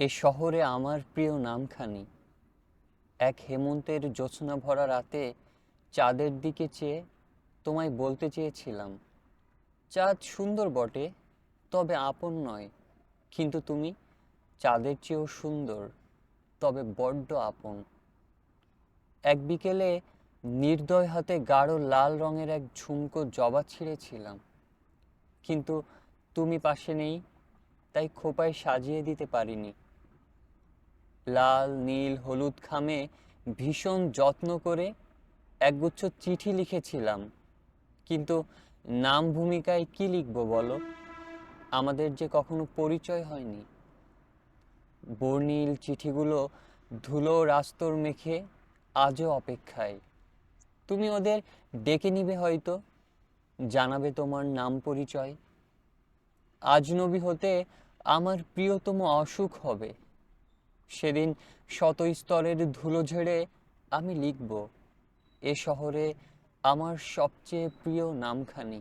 এ শহরে আমার প্রিয় নামখানি। এক হেমন্তের জ্যোৎস্না ভরা রাতে চাঁদের দিকে চেয়ে তোমায় বলতে চেয়েছিলাম, চাঁদ সুন্দর বটে, তবে আপন নয়। কিন্তু তুমি চাঁদের চেয়েও সুন্দর, তবে বড্ড আপন। এক বিকেলে নির্দয় হাতে গাঢ় লাল রঙের এক ঝুমকো জবা ছিঁড়েছিলাম। কিন্তু তুমি পাশে নেই, তাই খোপায় সাজিয়ে দিতে পারিনি। লাল, নীল, হলুদ খামে ভীষণ যত্ন করে একগুচ্ছ চিঠি লিখেছিলাম। কিন্তু নাম ভূমিকায় কি লিখব বলো? আমাদের যে কখনো পরিচয় হয়নি। বর্ণিল চিঠিগুলো ধুলো রাস্তর মেখে আজও অপেক্ষায়। তুমি ওদের ডেকে নিবে হয়তো, জানাবে তোমার নাম পরিচয়। আজনবী হতে আমার প্রিয়তম অসুখ হবে। সেদিন শত স্তরের ধুলো ঝেড়ে আমি লিখব এ শহরে আমার সবচেয়ে প্রিয় নামখানি।